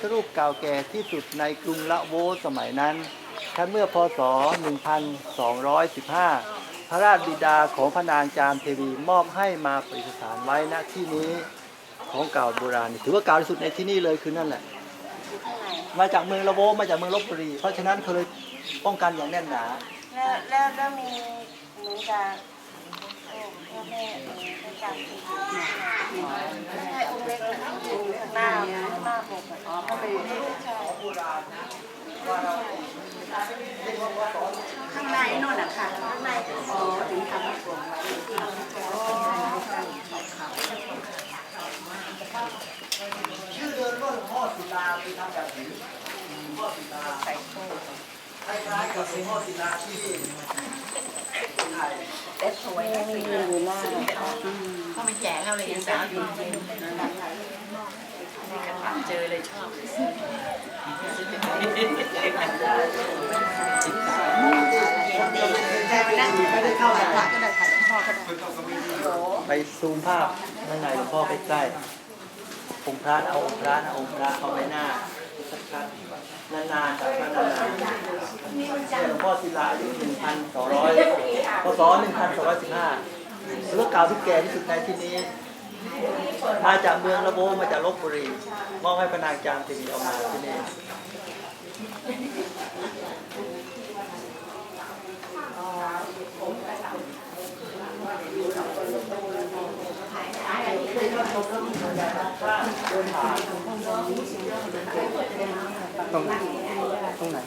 ธรูปเก่าแก่ที่สุดในกรุงละโวสมัยนั้นขั้นเมื่อพศ 1215 พระราชบิดาของพระนางจามเทวีมอบให้มาประดิษฐานไว้ณที่นี้ของเก่าโบราณ ถือว่าเก่าที่สุดในที่นี่เลยคือนั่นแหละ มาจากเมืองละโวมาจากเมืองลบบุรี เพราะฉะนั้นเขาเลยป้องกันอย่างแน่นหนา แล้วแล้วแล้วมีเหมือนกับพ่อแม่พระจามเล็ก ข้างในนู่นนะค่ะข้างในอ๋อถึงทำให้ผมไว้ชื่อเดิมว่าหลวงพ่อศิลาคือทำแบบนี้หลวงพ่อศิลาใส่โค้ดคล้ายๆกับหลวงพ่อศิลาที่ไทยแต่สวยนะมีเงินอยู่หน้ามาแจกเราเลยยังสาวอยู่เย็น เจอเลยชอบไม่ได้เข้าถ่ายพมาระก็ได้ถ่ายหลวงพ่อก็ได้ไปซูมภาพข้างในหลวงพ่อใกล้ๆองค์พระเอาองค์พระนะองค์พระเอาไว้หน้าชัดๆนานๆครับนานๆหลวงพ่อศิลาอายุ1,200พศ1,215ถือยสิบห้าเก่าที่แก่ที่สุดในที่นี้ มาจากเมืองละโบมาจากลบบุรีมอบให้พนางจามเทวีเอามาที่นี่ตรงตรงไหน